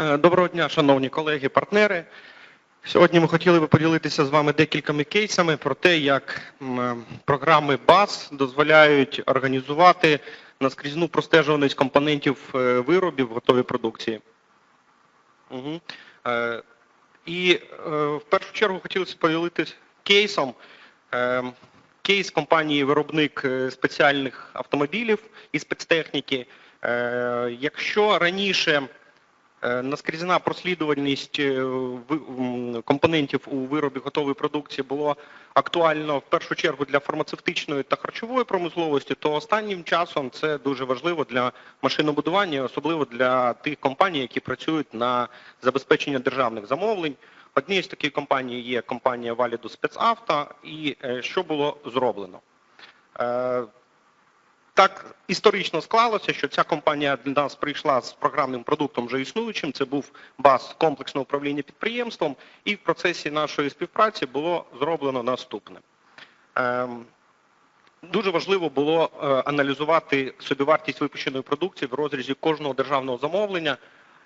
Е, Доброго дня, шановні колеги, партнери. Сьогодні ми хотіли би поділитися з вами декількома кейсами про те, як програми БАС дозволяють організувати наскрізну простежуваність компонентів е, виробів в готовій продукції. Угу. Е, І е, в першу чергу хотілося поділитися кейсом. Е, Кейс компанії виробник е, спеціальних автомобілів і спецтехніки. Е, Якщо раніше Е, Наскрізна прослідувальність е, компонентів у виробі готової продукції було актуально в першу чергу для фармацевтичної та харчової промисловості, то останнім часом це дуже важливо для машинобудування, особливо для тих компаній, які працюють на забезпечення державних замовлень. Однією з таких компаній є компанія Валіду Спецавто. І е, що було зроблено? Так історично склалося, що ця компанія до нас прийшла з програмним продуктом вже існуючим. Це був баз комплексного управління підприємством, і в процесі нашої співпраці було зроблено наступне. Ем, Дуже важливо було е, аналізувати собівартість випущеної продукції в розрізі кожного державного замовлення,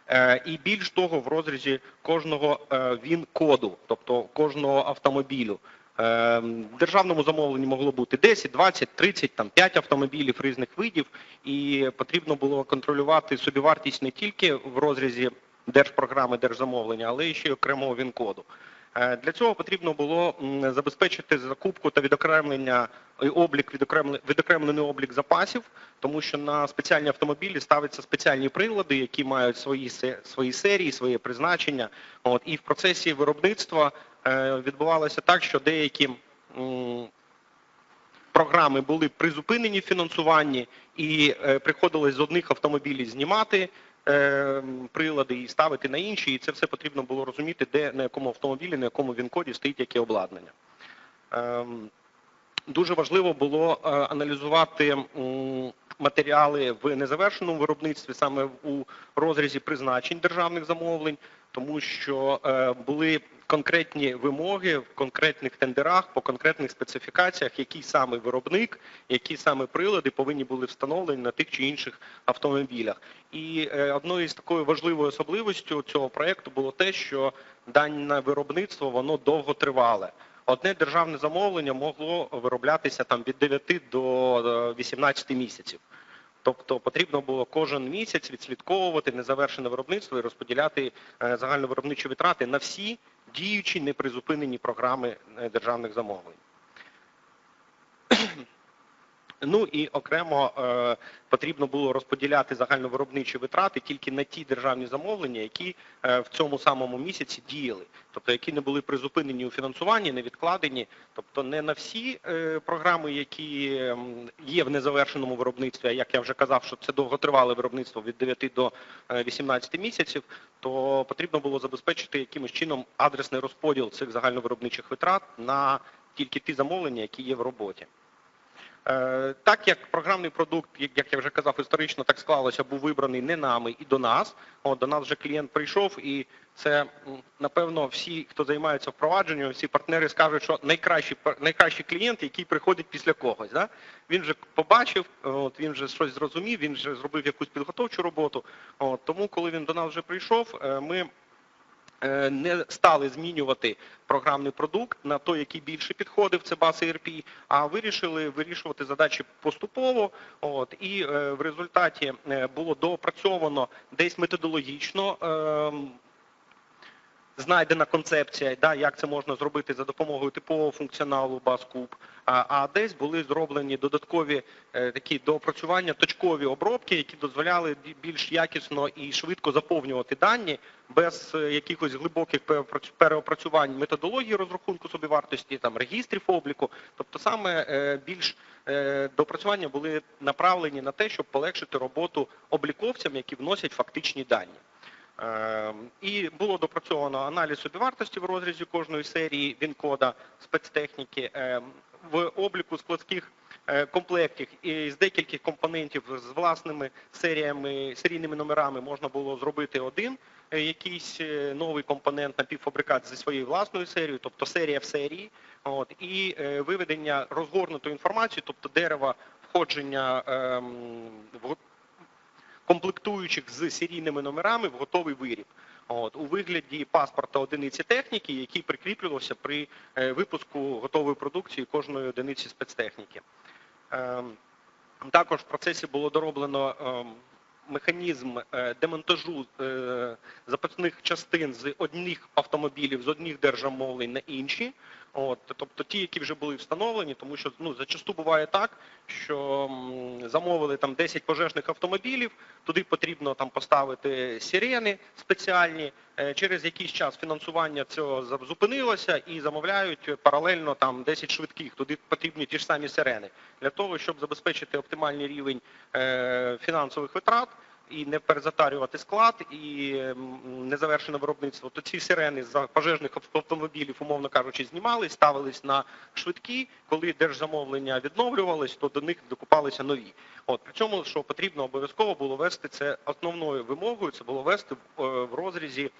е, і більш того, в розрізі кожного е, ВІН-коду, тобто кожного автомобілю. Е, В державному замовленні могло бути 10, 20, 30, там 5 автомобілів різних видів, і потрібно було контролювати собівартість не тільки в розрізі держпрограми держзамовлення, але і ще й окремого ВІН-коду. Е, Для цього потрібно було забезпечити закупку та відокремлення облік відокремлений, облік запасів, тому що на спеціальні автомобілі ставляться спеціальні прилади, які мають свої свої серії, своє призначення. От і в процесі виробництва е, відбувалося так, що деякі програми були призупинені в фінансуванні, і е, приходилось з одних автомобілів знімати е, прилади і ставити на інші. І це все потрібно було розуміти, де на якому автомобілі, на якому він коді стоїть яке обладнання. Ем, Дуже важливо було е, аналізувати матеріали в незавершеному виробництві саме у розрізі призначень державних замовлень, тому що е, були конкретні вимоги в конкретних тендерах по конкретних специфікаціях, який саме виробник, які саме прилади повинні були встановлені на тих чи інших автомобілях. І е, одною з такою важливою особливостю цього проекту було те, що дане виробництво воно довго тривале. Одне державне замовлення могло вироблятися там від 9 до е, 18 місяців. Тобто потрібно було кожен місяць відслідковувати незавершене виробництво і розподіляти е, загальновиробничі витрати на всі діючі непризупинені програми е, державних замовлень. Ну і окремо е, потрібно було розподіляти загальновиробничі витрати тільки на ті державні замовлення, які е, в цьому самому місяці діяли, тобто які не були призупинені у фінансуванні, не відкладені, тобто не на всі е, програми, які ем, є в незавершеному виробництві, а як я вже казав, що це довготривале виробництво від 9 до е, 18 місяців, то потрібно було забезпечити якимось чином адресний розподіл цих загальновиробничих витрат на тільки ті замовлення, які є в роботі. Е, Так як програмний продукт, як я вже казав, історично так склалося, був вибраний не нами і до нас. От, до нас вже клієнт прийшов, і це напевно всі, хто займається впровадженням, всі партнери скажуть, що найкращий найкращий клієнт, який приходить після когось. Да? Він вже побачив, от він вже щось зрозумів, він вже зробив якусь підготовчу роботу. От, тому, коли він до нас вже прийшов, е, ми не стали змінювати програмний продукт на той, який більше підходив, це баз ERP, а вирішили вирішувати задачі поступово. От і е, в результаті е, було доопрацьовано десь методологічно. Знайдена концепція, да, як це можна зробити за допомогою типового функціоналу BaseCube, а, а десь були зроблені додаткові е, такі доопрацювання, точкові обробки, які дозволяли більш якісно і швидко заповнювати дані без е, якихось глибоких переопрацювань методології розрахунку собівартості, там регістрів обліку. Тобто саме е, більш доопрацювання були направлені на те, щоб полегшити роботу обліковцям, які вносять фактичні дані. Е, І було допрацьовано аналіз собівартості в розрізі кожної серії він-кода спецтехніки е, в обліку складських е, комплектів. І з декількох компонентів з власними серіями, серійними номерами можна було зробити один е, якийсь е, новий компонент напівфабрикат зі своєю власною серією, тобто серія в серії, от і виведення розгорнутої інформації, тобто дерева входження ем, в комплектуючих з серійними номерами в готовий виріб. От, у вигляді паспорта одиниці техніки, який прикріплювався при е, випуску готової продукції кожної одиниці спецтехніки. Ем, Також в процесі було дороблено ем, механізм е, демонтажу е, запасних частин з одних автомобілів, з одних держамовлень на інші. Тобто ті, які вже були встановлені, тому що ну, зачасту буває так, що замовили там 10 пожежних автомобілів, туди потрібно там поставити сирени спеціальні. Е, Через якийсь час фінансування цього зупинилося і замовляють паралельно там 10 швидких. Туди потрібні ті ж самі сирени для того, щоб забезпечити оптимальний рівень е, фінансових витрат і не перезатарювати склад і незавершене виробництво, то ці сирени з пожежних автомобілів, умовно кажучи, знімались, ставились на швидкі. Коли держзамовлення відновлювались, то до них докупалися нові. От при цьому, що потрібно обов'язково було вести це основною вимогою, це було вести в, е, розрізі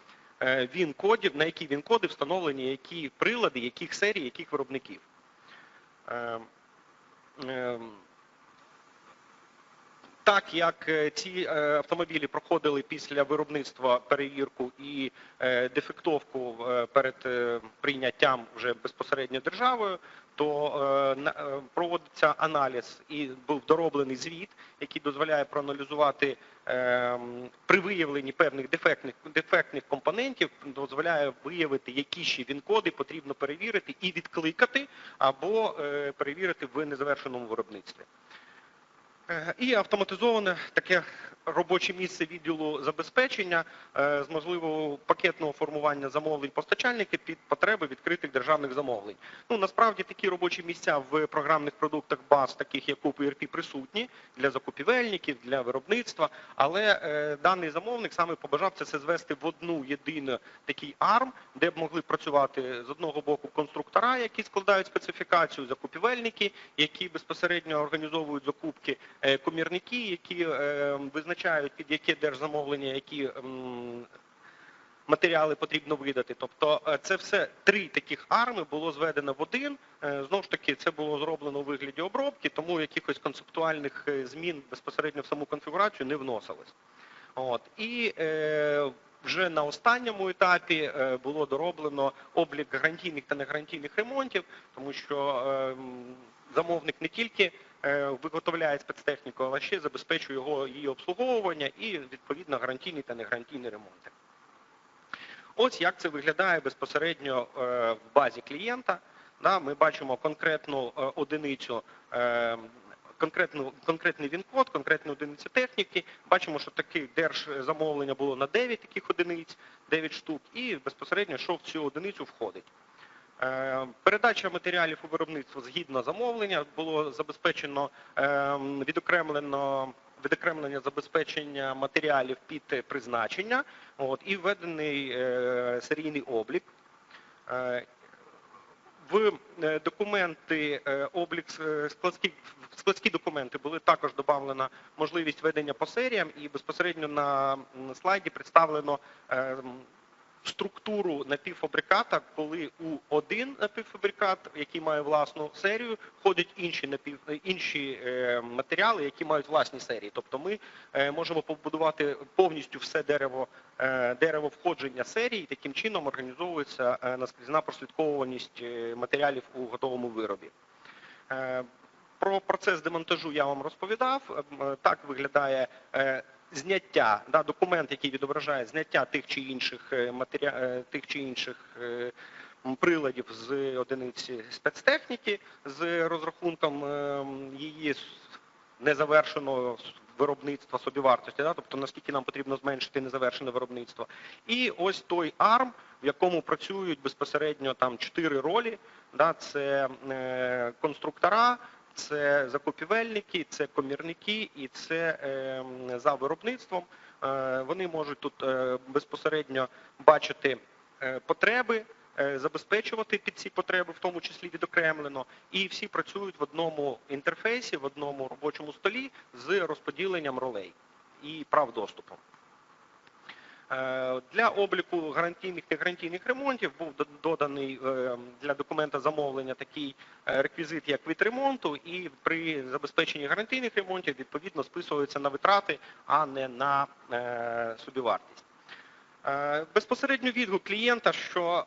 е, він-кодів, на які він-коди встановлені, які прилади, яких серій, яких виробників. Так як е, ці е, автомобілі проходили після виробництва перевірку і е, дефектовку перед прийняттям вже безпосередньо державою, то проводиться аналіз і був дороблений звіт, який дозволяє проаналізувати при виявленні певних дефектних дефектних компонентів, дозволяє виявити, які ще він-коди потрібно перевірити і відкликати або перевірити в незавершеному виробництві. Е, І автоматизоване таке робоче місце відділу забезпечення е, з можливого пакетного формування замовлень постачальників під потреби відкритих державних замовлень. Ну насправді такі робочі місця в програмних продуктах баз, таких як ERP, присутні для закупівельників, для виробництва. Але е, даний замовник саме побажав це звести в одну єдину такий арм, де б могли працювати з одного боку конструктора, які складають специфікацію, закупівельники, які безпосередньо організовують закупки, комірники, які е, визначають під яке держзамовлення, які матеріали потрібно видати. Тобто е, це все три таких арми було зведено в один. Е, Знову ж таки, це було зроблено у вигляді обробки, тому якихось концептуальних е, змін безпосередньо в саму конфігурацію не вносилось. От і е, вже на останньому етапі е, було дороблено облік гарантійних та негарантійних ремонтів, тому що е, замовник не тільки е, виготовляє спецтехніку, але ще забезпечує його її обслуговування і відповідно гарантійні та негарантійні ремонти. Ось як це виглядає безпосередньо е, в базі клієнта. Ми бачимо конкретну е, одиницю, е, конкретний він-код, конкретну одиницю техніки. Бачимо, що таке держзамовлення було на 9 таких одиниць, 9 штук, і безпосередньо, що в цю одиницю входить. Е, Передача матеріалів у виробництво згідно замовлення було забезпечено е, відокремлено відокремлення забезпечення матеріалів під призначення, от і введений е, серійний облік. В документи облік складські складські документи були також додана можливість ведення по серіям, і безпосередньо на слайді представлено структуру напівфабриката, коли у один напівфабрикат, який має власну серію, входять інші напів інші е, матеріали, які мають власні серії. Тобто ми е, можемо побудувати повністю все дерево е, дерево входження серії, і таким чином організовується наскрізна прослідковуваність матеріалів у готовому виробі. Про процес демонтажу я вам розповідав. Так виглядає зняття, да, документ, який відображає зняття тих чи інших е, матеріа... е, тих чи інших е, приладів з одиниці спецтехніки з розрахунком її незавершеного виробництва собівартості, да, тобто наскільки нам потрібно зменшити незавершене виробництво. І ось той арм, в якому працюють безпосередньо там чотири ролі. Да, це конструктора, це закупівельники, це комірники і це е, за виробництвом. Е, вони можуть тут е, безпосередньо бачити е, потреби, забезпечувати під ці потреби, в тому числі відокремлено, і всі працюють в одному інтерфейсі, в одному робочому столі з розподіленням ролей і прав доступу. Е, Для обліку гарантійних та гарантійних ремонтів був доданий е, для документа замовлення такий е, реквізит, як від ремонту, і при забезпеченні гарантійних ремонтів відповідно списується на витрати, а не на собівартість. Безпосередньо відгук клієнта, що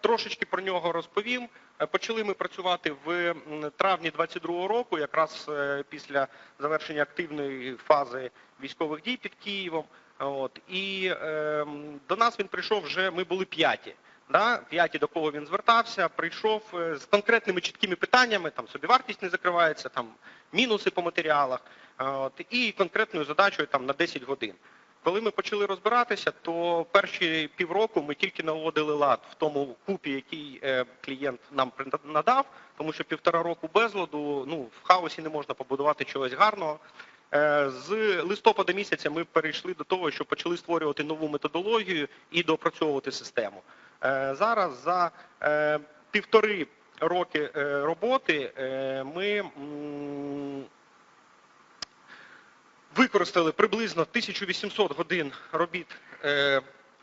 трошечки про нього розповім. Почали ми працювати в травні 22 року, якраз після завершення активної фази військових дій під Києвом. От і е, до нас він прийшов вже. Ми були п'яті. Да? П'яті, до кого він звертався, прийшов е, з конкретними чіткими питаннями. Там собівартість не закривається, там мінуси по матеріалах, от, і конкретною задачею там на 10 годин. Коли ми почали розбиратися, то перші півроку ми тільки наводили лад в тому купі, який е, клієнт нам надав, тому що півтора року безладу, ну в хаосі не можна побудувати чогось гарного. Е, З листопада місяця ми перейшли до того, що почали створювати нову методологію і доопрацьовувати систему. Е, Зараз за е, півтори роки роботи ми використали приблизно 1800 годин робіт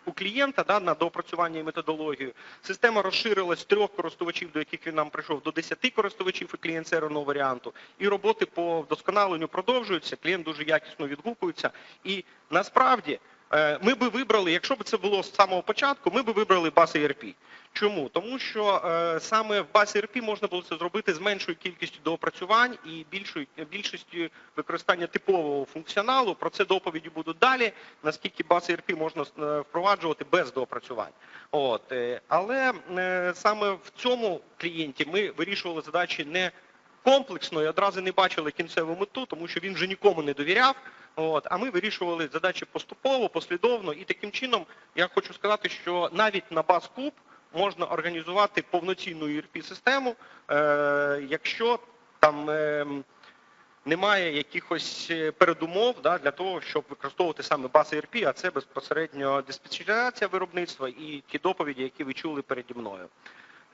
у клієнта да, на доопрацювання і методологію. Система розширилась з трьох користувачів, до яких він нам прийшов, до 10 користувачів і клієнт серверного варіанту. І роботи по вдосконаленню продовжуються. Клієнт дуже якісно відгукується. І насправді ми би вибрали, якщо б це було з самого початку, ми би вибрали бас ERP. Чому? Тому що е, саме в базі ERP можна було це зробити з меншою кількістю доопрацювань і більшістю використання типового функціоналу. Про це доповіді будуть далі. Наскільки баз ERP можна е, впроваджувати без доопрацювань. От е, але е, саме в цьому клієнті ми вирішували задачі не комплексно і одразу не бачили кінцеву мету, тому що він вже нікому не довіряв. От, а ми вирішували задачі поступово, послідовно, і таким чином я хочу сказати, що навіть на баз куб можна організувати повноцінну ERP-систему, е, якщо там е, немає якихось е, передумов да, для того, щоб використовувати саме баз ERP, а це безпосередньо диспетчеризація виробництва і ті доповіді, які ви чули переді мною.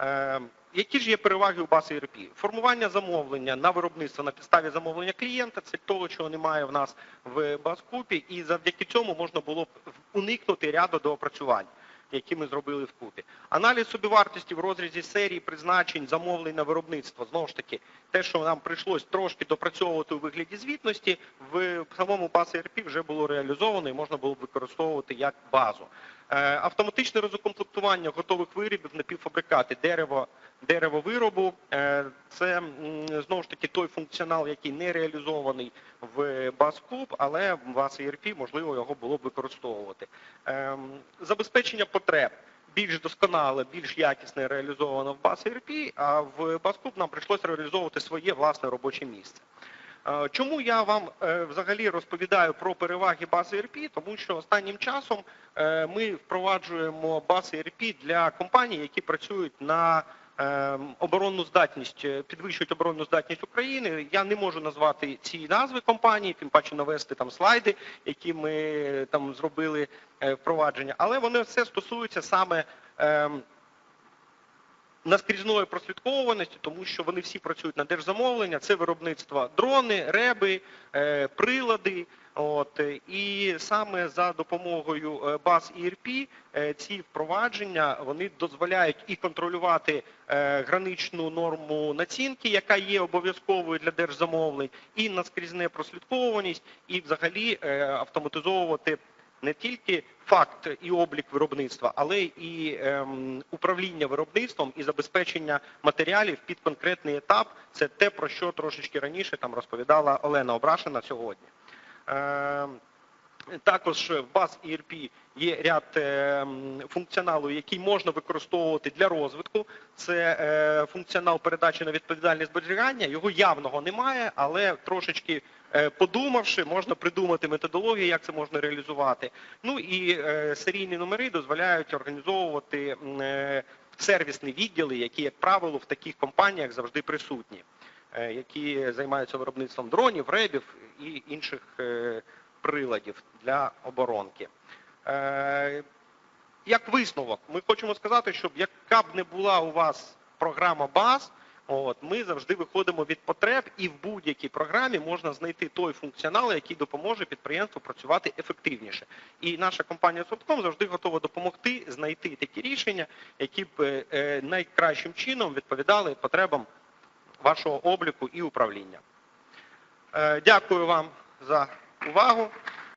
Е, які ж є переваги у баз ERP? Формування замовлення на виробництво на підставі замовлення клієнта це того, чого немає в нас в базкупі, і завдяки цьому можна було б уникнути ряду доопрацювань, які ми зробили вкупі. Аналіз собівартості в розрізі серії призначень, замовлень на виробництво. Знову ж таки, те, що нам прийшлось трошки допрацьовувати у вигляді звітності, в самому баз ERP вже було реалізовано і можна було б використовувати як базу. Е, Автоматичне розукомплектування готових виробів напівфабрикати, дерево, дерево виробу. Е, Це знову ж таки той функціонал, який не реалізований в BassCube, але в Bass ERP можливо його було б використовувати. Ем, Забезпечення потреб. Більш досконале, більш якісне реалізовано в Bass ERP, а в BassCube нам прийшлося реалізовувати своє власне робоче місце. Чому я вам е, взагалі розповідаю про переваги бази ERP? Тому що останнім часом е, ми впроваджуємо бази ERP для компаній, які працюють на е, оборонну здатність, підвищують оборонну здатність України. Я не можу назвати ці назви компаній, тим паче навести там слайди, які ми там зробили впровадження, але вони все стосуються саме. Наскрізної прослідковуваності, тому що вони всі працюють на держзамовлення. Це виробництво дрони, реби, е, прилади. От е, і саме за допомогою е, баз е, ці впровадження вони дозволяють і контролювати граничну норму націнки, яка є обов'язковою для держзамовлень, і наскрізне прослідковуваність, і взагалі автоматизовувати не тільки факт і облік виробництва, але і ем, управління виробництвом і забезпечення матеріалів під конкретний етап. Це те, про що трошечки раніше там розповідала Олена Обрашина сьогодні. Ем, також в баз ERP є ряд ем, функціоналу, який можна використовувати для розвитку. Це е, функціонал передачі на відповідальне зберігання. Його явного немає, але трошечки подумавши, можна придумати методологію, як це можна реалізувати. Ну і е, серійні номери дозволяють організовувати е, сервісні відділи, які, як правило, в таких компаніях завжди присутні, е, які займаються виробництвом дронів, ребів і інших. е, приладів для оборонки. Е, як висновок, ми хочемо сказати, щоб яка б не була у вас програма баз, От, ми завжди виходимо від потреб, і в будь-якій програмі можна знайти той функціонал, який допоможе підприємству працювати ефективніше. І наша компанія Софтком завжди готова допомогти знайти такі рішення, які б е, е, найкращим чином відповідали потребам вашого обліку і управління. Е, Дякую вам за увагу.